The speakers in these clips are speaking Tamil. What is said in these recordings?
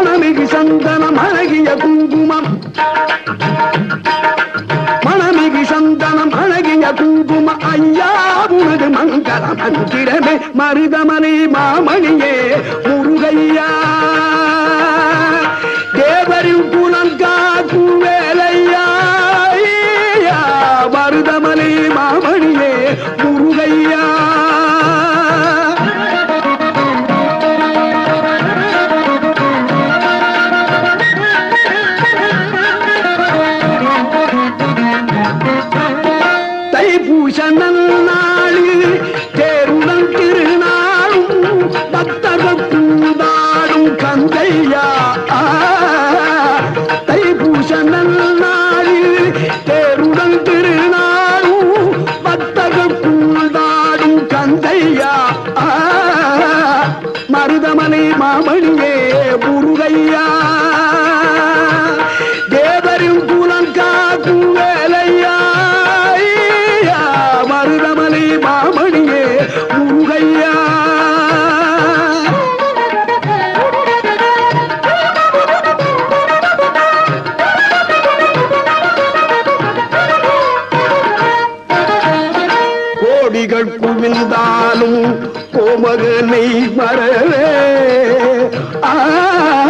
மணமிகு சந்தனம் அழகிய குங்குமம். மணமிகு சந்தனம் அழகிய குங்குமம். ஐயா உனது மங்கள மந்திரமே மருதமணி மாமணி தை பூஷணன் நாளில் தேருடன் திருநாளும் பக்தர்கள் கோமகனை மறவே ஆ, ஆ,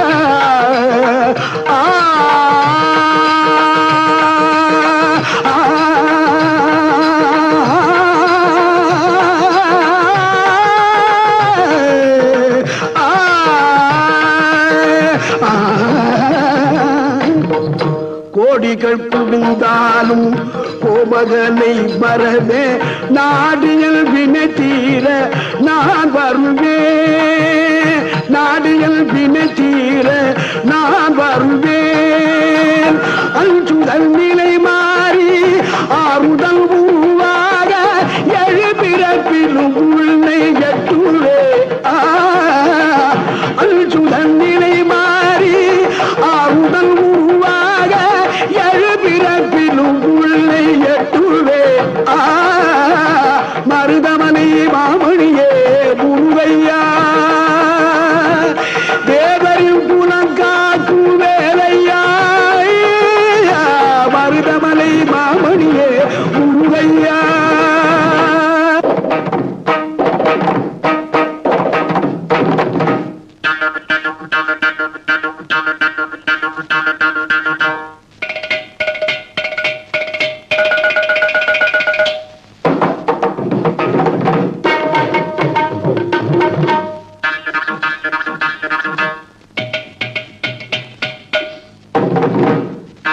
கோடிகள் கோபகனை வரவே நாடியல் வினை தீர நான் வருவே நாடியல் வினை தீர நான் வருவேன் அஞ்சுதல் நிலை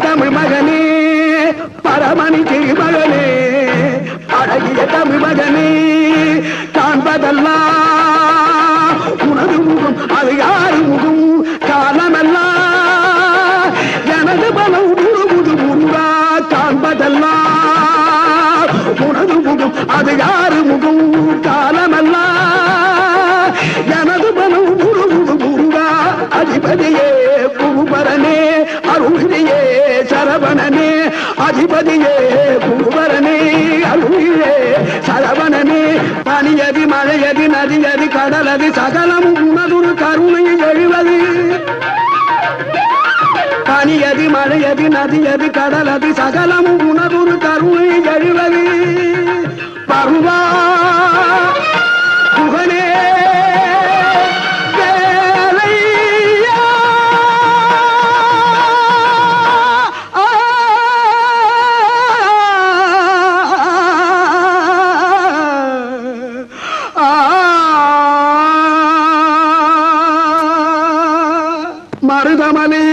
தமிழ் மகனே பரமணி திருமகனே அழகிய தமிழ் மகனே காண்பதெல்லாம் உனது முகம் அது யாரு முகம்? காலமெல்லாம் எனது பலம் முழுமுது முருகா காண்பதெல்லாம் உனது முகம் அது யாரு சரவணனே அதிபதியே பூவரனே அருளியே. சரவணனே பனியதி மழையதி நதியதி கடலது சகலம் உன்னதொரு கருணை எழுவது. பனியதி மழையதி நதியது கடலது சகலம் உனதொரு கருணை எழுவது. பருவா மருதமலை மாம